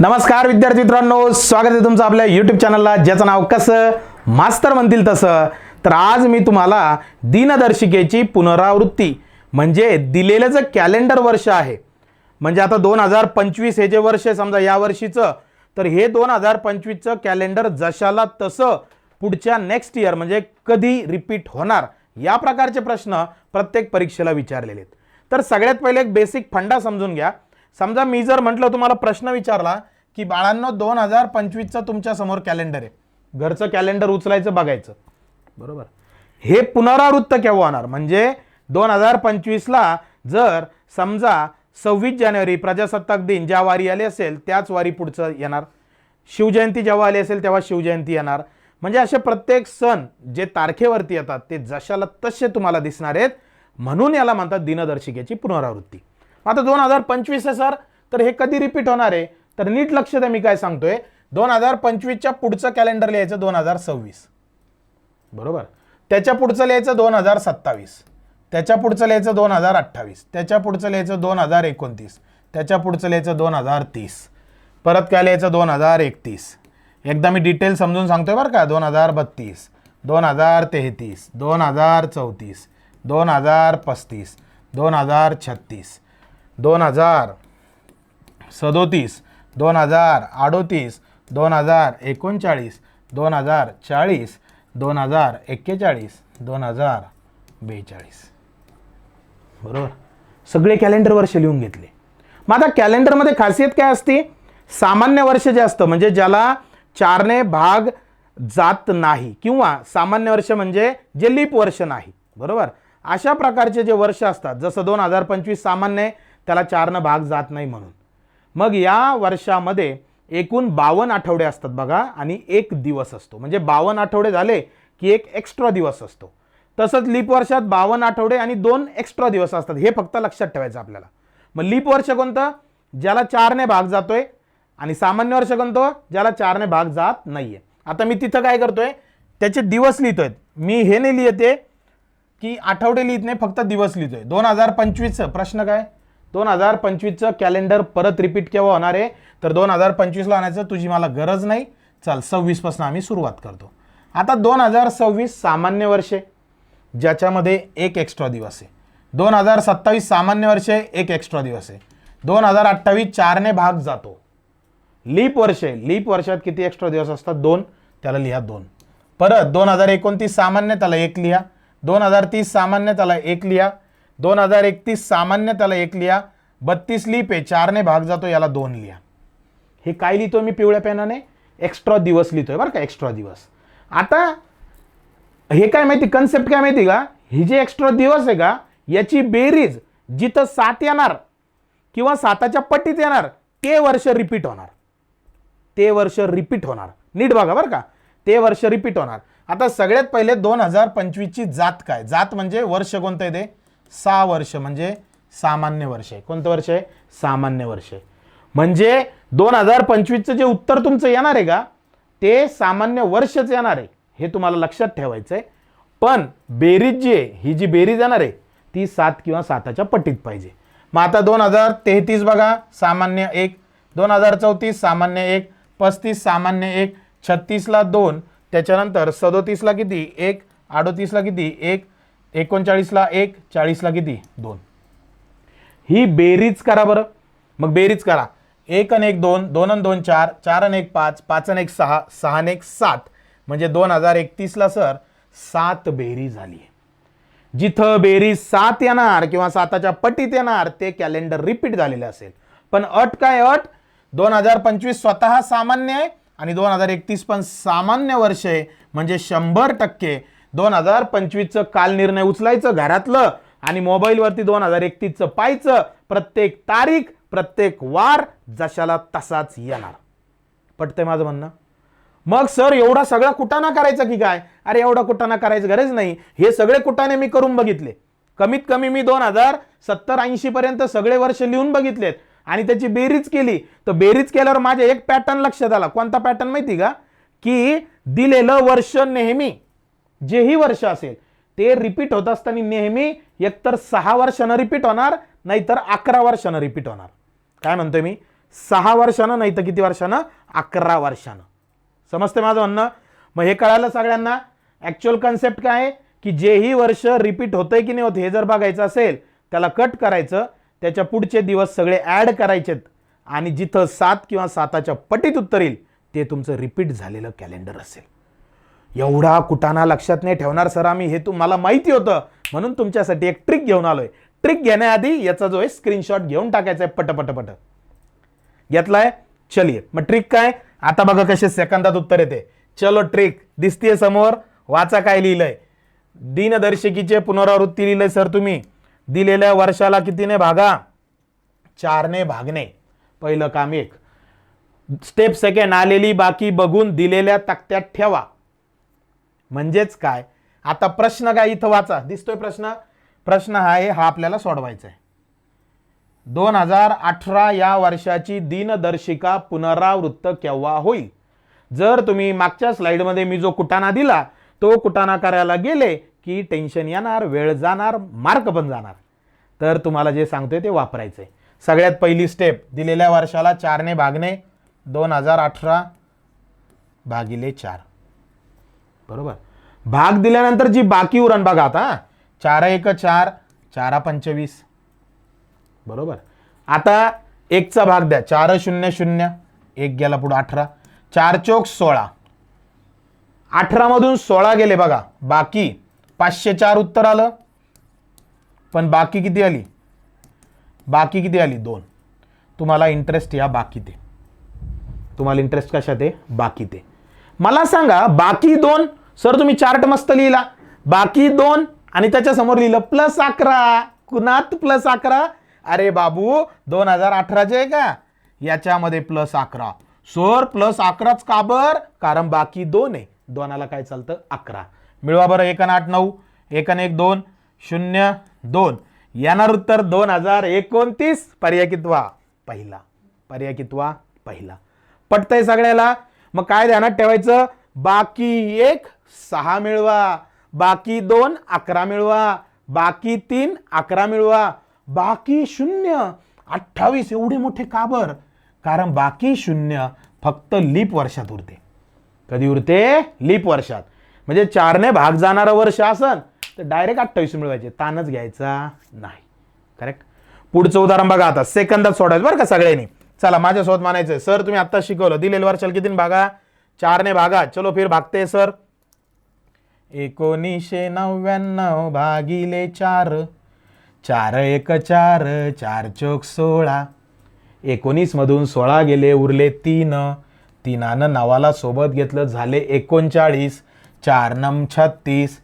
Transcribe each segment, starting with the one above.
नमस्कार विद्यार्थी मित्रांनो स्वागत आहे तुमचं आपल्या यूट्यूब चॅनलला ज्याचं नाव कसं? मास्तर म्हणतील तसं. तर आज मी तुम्हाला दिनदर्शिकेची पुनरावृत्ती म्हणजे दिलेलं जे कॅलेंडर वर्ष आहे. म्हणजे आता दोन हजार पंचवीस हे जे वर्ष आहे समजा या वर्षीचं तर हे दोन हजार पंचवीसचं कॅलेंडर जशाला तसं पुढच्या नेक्स्ट इयर म्हणजे कधी रिपीट होणार या प्रकारचे प्रश्न प्रत्येक परीक्षेला विचारलेले आहेत. तर सगळ्यात पहिले एक बेसिक फंडा समजून घ्या. समजा मी जर म्हटलं तुम्हाला प्रश्न विचारला की बाळांनो दोन हजार पंचवीसचं तुमच्यासमोर कॅलेंडर आहे. घरचं कॅलेंडर उचलायचं बघायचं. बरोबर? हे पुनरावृत्त केव्हा होणार? म्हणजे दोन हजार पंचवीसला जर समजा सव्वीस जानेवारी प्रजासत्ताक दिन ज्या वारी आली असेल त्याच वारी पुढचं येणार. शिवजयंती जेव्हा आली असेल तेव्हा शिवजयंती येणार. म्हणजे असे प्रत्येक सण जे तारखेवरती येतात ते जशाला तसे तुम्हाला दिसणार आहेत. म्हणून याला म्हणतात दिनदर्शिकेची पुनरावृत्ती. आता दोन हजार पंचवीस आहे सर. तर हे कधी रिपीट होणार आहे? तर नीट लक्ष द्या मी काय सांगतोय दोन हजार पंचवीसच्या पुढचं कॅलेंडर लिहायचं दोन हजार सव्वीस बरोबर त्याच्या पुढचं लिहायचं दोन हजार सत्तावीस त्याच्या पुढचं लिहायचं दोन हजार अठ्ठावीस त्याच्या पुढचं लिहायचं दोन हजार एकोणतीस त्याच्या पुढचं लिहायचं दोन हजार तीस परत काय लिहायचं दोन हजार एकतीस एकदा मी डिटेल समजून सांगतोय बरं का दोन हजार बत्तीस दोन हजार तेहतीस दोन हजार चौतीस दोन हजार पस्तीस दोन हजार छत्तीस दोन हजार सदोतीस दोन हजार अडोतीस दोन हजार एकोणचाळीस दोन हजार चाळीस दोन हजार एक्केचाळीस दोन हजार बेचाळीस. बरोबर? सगळे कॅलेंडर वर्ष लिहून घेतले. मग आता कॅलेंडरमध्ये खासियत काय असते? सामान्य वर्ष जे असतं म्हणजे ज्याला चारने भाग जात नाही किंवा सामान्य वर्ष म्हणजे जे लीप वर्ष नाही. बरोबर? अशा प्रकारचे जे वर्ष असतात जसं दोन हजार पंचवीस सामान्य आहे त्याला चारनं भाग जात नाही म्हणून. मग या वर्षामध्ये एकूण बावन्न आठवडे असतात बघा आणि एक दिवस असतो. म्हणजे बावन्न आठवडे झाले की एक एक्स्ट्रा दिवस असतो. तसंच लीप वर्षात बावन्न आठवडे आणि दोन एक्स्ट्रा दिवस असतात. हे फक्त लक्षात ठेवायचं आपल्याला. मग लीप वर्ष कोणतं? ज्याला चारने भाग जातोय आणि सामान्य वर्ष कोणतं? ज्याला चारने भाग जात नाहीये. आता मी तिथं काय करतोय? त्याचे दिवस लिहितोय मी हे नाही लिहिते की आठवडे लिहित नाही फक्त दिवस लिहितोय. दोन हजार पंचवीसचं प्रश्न काय? दोन हजार पंचवीसचं कॅलेंडर परत रिपीट केव्हा होणार आहे? तर दोन हजार पंचवीसला आणायचं तुझी मला गरज नाही. चल सव्वीसपासून आम्ही सुरुवात करतो. आता दोन हजार सव्वीस सामान्य वर्षे ज्याच्यामध्ये एक एक्स्ट्रा दिवस आहे. दोन हजार सत्तावीस सामान्य वर्ष आहे एक एक्स्ट्रा दिवस आहे. दोन हजार अठ्ठावीस चारने भाग जातो. लीप वर्ष आहे लीप वर्षात किती एक्स्ट्रा दिवस असतात? दोन. त्याला लिहा दोन. परत दोन हजार एकोणतीस सामान्य त्याला एक लिहा. दोन हजार तीस सामान्य त्याला एक लिहा. दोन हजार एकतीस सामान्य त्याला एक लिहा बत्तीस लीप आहे चारने भाग जातो याला दोन लिहा. हे काय लिहितो मी पिवळ्या पेनाने? एक्स्ट्रा दिवस लिहितोय बरं का एक्स्ट्रा दिवस. आता हे काय माहिती कन्सेप्ट काय माहिती का? ही जे एक्स्ट्रा दिवस आहे का याची बेरीज जिथं सात येणार किंवा साताच्या पट्टीत येणार ते वर्ष रिपीट होणार. ते वर्ष रिपीट होणार. नीट बघा बरं का ते वर्ष रिपीट होणार. आता सगळ्यात पहिले दोन हजार पंचवीसची जात काय? जात म्हणजे वर्ष कोणतं आहे ते? सहा वर्ष म्हणजे सामान्य वर्ष आहे. कोणतं वर्ष आहे? सामान्य वर्ष आहे. म्हणजे दोन हजार पंचवीसचं जे उत्तर तुमचं येणार आहे का ते सामान्य वर्षच येणार आहे. हे तुम्हाला लक्षात ठेवायचं आहे. पण बेरीज जी आहे ही जी बेरीज येणार आहे ती सात किंवा साताच्या पट्टीत पाहिजे. मग आता दोन हजार तेहतीस बघा सामान्य एक. दोन हजार चौतीस सामान्य एक. पस्तीस सामान्य एक. छत्तीसला दोन. त्याच्यानंतर सदोतीसला किती? एक. अडोतीसला किती? एक. एकोणचाळीसला एक चाळीसला किती? दोन. ही बेरीज करा बरं. मग बेरीज करा. एक आणि एक दोन दोन आणि दोन चार चार आणि एक पाच पाच आणि एक सहा सहा आणि एक सात. म्हणजे दोन हजार एकतीसला सर सात बेरी झाली जिथं बेरीज सात येणार किंवा साताच्या पटीत येणार ते कॅलेंडर रिपीट झालेले असेल. पण अट काय अट? दोन हजार पंचवीस स्वतः सामान्य आहे आणि दोन हजार एकतीस पण सामान्य वर्ष आहे. म्हणजे शंभर टक्के दोन हजार पंचवीसचं काल निर्णय उचलायचं घरातलं आणि मोबाईलवरती दोन हजार एकतीसचं पाहायचं. प्रत्येक तारीख प्रत्येक वार जशाला तसाच येणार. पटतंय माझं म्हणणं? मग सर एवढा सगळा कुटाणा करायचा की काय? अरे एवढा कुटाणा करायची गरज नाही. हे सगळे कुटाणे मी करून बघितले. कमीत कमी मी दोन हजार सत्तर ऐंशी पर्यंत सगळे वर्ष लिहून बघितलेत. आणि त्याची बेरीज केली. तर बेरीज केल्यावर माझ्या एक पॅटर्न लक्षात आला. कोणता पॅटर्न माहिती का? की दिलेलं वर्ष नेहमी जेही वर्ष असेल ते रिपीट होत असताना नेहमी एकतर सहा वर्षानं रिपीट होणार नाहीतर अकरा वर्षानं रिपीट होणार. काय म्हणतोय मी? सहा वर्षानं नाही तर किती वर्षानं? अकरा वर्षानं. समजते माझं म्हणणं? मग हे कळालं सगळ्यांना? ॲक्च्युअल कन्सेप्ट काय? आहे की जेही वर्ष रिपीट होतंय की नाही होत हे जर बघायचं असेल त्याला कट करायचं त्याच्या पुढचे दिवस सगळे ॲड करायचेत आणि जिथं सात किंवा साताच्या पटीत उत्तर येईल ते तुमचं रिपीट झालेलं कॅलेंडर असेल. एवढा कुटाणा लक्षात नाही ठेवणार सर आम्ही. हे तुम्हाला माहिती होतं. म्हणून तुमच्यासाठी एक ट्रिक घेऊन आलोय. ट्रिक घेण्याआधी याचा जो आहे स्क्रीनशॉट घेऊन टाकायचा आहे पटपटपट. घेतलाय? चलिये मग ट्रिक काय? आता बघा कसे सेकंदात उत्तर येते. चलो ट्रिक दिसतीये समोर? वाचा काय लिहिलंय. दिनदर्शिकीचे पुनरावृत्ती लिहिलंय सर तुम्ही. दिलेल्या वर्षाला कितीने भागा? चारने भागणे. पहिलं काम एक. स्टेप सेकंड आलेली बाकी बघून दिलेल्या तक्त्यात ठेवा. म्हणजेच काय? आता प्रश्न काय इथं वाचा. दिसतोय प्रश्न? प्रश्न हा आहे हा आपल्याला सोडवायचा आहे दोन हजार अठरा या वर्षाची दिनदर्शिका पुनरावृत्त केव्हा होईल? जर तुम्ही मागच्या स्लाईडमध्ये मी जो कुटाणा दिला तो कुटाणा करायला गेले की टेन्शन येणार वेळ जाणार मार्क पण जाणार. तर तुम्हाला जे सांगतोय ते वापरायचं आहे सगळ्यात पहिली स्टेप दिलेल्या वर्षाला चारने भागणे दोन हजार अठरा भागिले चार. बरोबर. भाग दिल्यानंतर जी बाकी उरण बघा आता चार एक चार चारा पंचवीस बरोबर. आता एकचा भाग द्या. चार शून्य शून्य एक गेला पुढं अठरा. चार चौक सोळा. अठरामधून सोळा गेले बघा. बाकी पाचशे चार उत्तर आलं. पण बाकी किती आली? बाकी किती आली? दोन. तुम्हाला इंटरेस्ट या बाकी ते. तुम्हाला इंटरेस्ट कशा ते बाकी ते. मला सांगा बाकी दोन सर तुम्ही चार्ट मस्त लिहिला. बाकी दोन आणि त्याच्यासमोर लिहिलं प्लस अकरा. कुणात प्लस अकरा? अरे बाबू दोन हजार अठराचे आहे का? याच्यामध्ये प्लस अकरा. सर प्लस अकराच का बर? कारण बाकी दोन आहे. दोनाला काय चालतं? अकरा. मिळवा बरं एक आठ नऊ. एक एक दोन. शून्य दोन. येणार उत्तर दोन हजार एकोणतीस. पर्याय कितवा? पहिला. पर्याय कितवा? पहिला. पटतंय सगळ्याला? मग काय ध्यानात ठेवायचं? बाकी एक सहा मिळवा बाकी दोन अकरा मिळवा बाकी तीन अकरा मिळवा बाकी शून्य. अठ्ठावीस एवढे मोठे का बर? कारण बाकी शून्य फक्त लीप वर्षात उरते. कधी उरते? लीप वर्षात. म्हणजे चारने भाग जाणारं वर्ष असन तर डायरेक्ट अठ्ठावीस मिळवायचे. तानच घ्यायचा नाही. करेक्ट पुढचं उदाहरण बघा आता. सेकंदात सोडायचं बरं का सगळ्यांनी? चला माझ्यासोबत म्हणायचं सर तुम्ही आत्ता शिकवलं. दिलेलं वर्षाला किती भागा? चारने भागा. चलो फिर भागते सर एकोणीसशे नव्याण्णव भागिले चार. चार एक चार चार चोक सोळा. एकोणीसमधून सोळा गेले उरले तीन. तीनानं नावाला सोबत घेतलं झाले एकोणचाळीस. चार नम छत्तीस.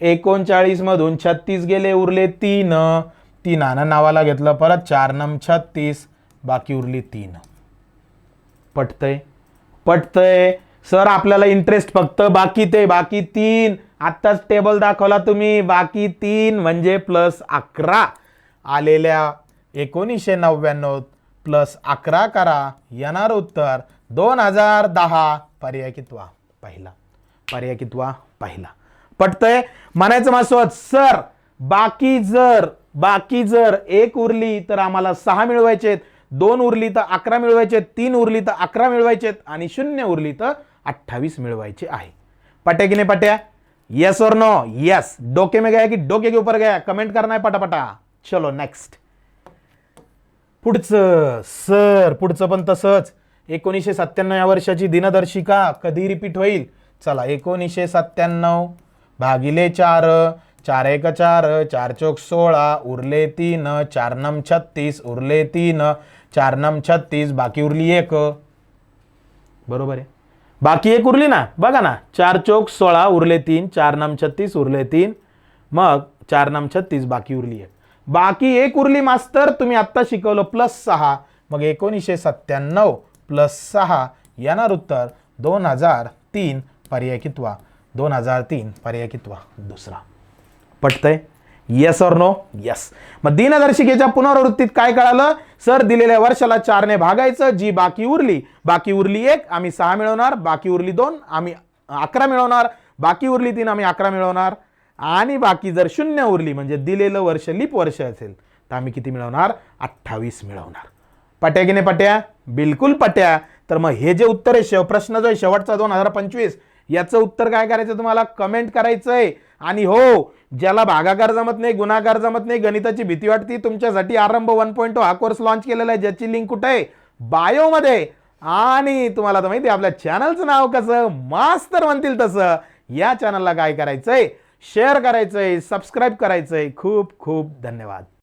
एकोणचाळीसमधून छत्तीस गेले उरले तीन. तीनानं नावाला घेतलं परत चार नम छत्तीस. बाकी उरली तीन. पटतंय? पटतंय. सर आपल्याला इंटरेस्ट फक्त बाकी ते बाकी तीन. आत्ताच टेबल दाखवला तुम्ही. बाकी तीन म्हणजे प्लस अकरा. आलेल्या एकोणीसशे नव्याण्णव प्लस अकरा करा. येणार उत्तर दोन हजार दहा. पर्याय कितवा पहिला. पर्याय कितवा पहिला. पटतंय? म्हणायचं मासोत सर बाकी जर बाकी जर एक उरली तर आम्हाला सहा मिळवायचेत दोन उरली तर अकरा मिळवायचे तीन उरली तर अकरा मिळवायचेत आणि शून्य उरली तर अठ्ठावीस मिळवायचे आहे. पट्या की नाही पट्या यस और नो यस डोके में गया कि डोके के ऊपर गया? कमेंट करना है पटापटा। चलो नेक्स्ट पुढचं सर पुढचं पण तसंच. एकोणीसशे सत्त्याण्णव या वर्षाची दिनदर्शिका कधी रिपीट होईल? चला एकोणीसशे सत्त्याण्णव भागिले चार चार एक चार चार चौक सोळा उरले तीन चार नम छत्तीस उरले तीन चार नम छत्तीस बाकी उरली एक. बरोबर आहे? बाकी एक उरली ना? बघा ना. चार चौक सोळा उरले तीन चार नाम छत्तीस उरले तीन. मग चार नाम छत्तीस बाकी उरली एक. बाकी एक उरली मास्तर तुम्ही आत्ता शिकवलं प्लस सहा. मग एकोणीसशे सत्त्याण्णव प्लस सहा येणार उत्तर दोन हजार तीन पर्याय कितवा? दोन हजार तीन पर्याय कितवा? दुसरा. पटतंय? येस और नो येस मग दिनदर्शिकेच्या पुनरावृत्तीत काय कळालं? सर दिलेल्या वर्षाला चारने भागायचं जी बाकी उरली बाकी उरली एक आम्ही सहा मिळवणार बाकी उरली दोन आम्ही अकरा मिळवणार बाकी उरली तीन आम्ही अकरा मिळवणार. आणि बाकी जर शून्य उरली म्हणजे दिलेलं वर्ष लीप वर्ष असेल तर आम्ही किती मिळवणार? अठ्ठावीस मिळवणार. पट्या की नाही पट्या? बिलकुल पट्या. तर मग हे जे उत्तर आहे शेव प्रश्न जो आहे शेवटचा दोन हजार पंचवीस याचं उत्तर काय करायचं तुम्हाला? कमेंट करायचंय. आणि हो ज्याला भागाकार जमत नाही गुणाकार जमत नाही गणिताची भीती वाटती तुमच्यासाठी आरंभ वन पॉईंट oh हा कोर्स लॉन्च केलेला आहे ज्याची लिंक कुठे आहे? बायोमध्ये आणि तुम्हाला तर माहिती आपल्या चॅनलचं नाव कसं? मास्तर म्हणतील तसं. या चॅनलला काय करायचंय? शेअर करायचंय सबस्क्राईब करायचंय. खूप खूप धन्यवाद.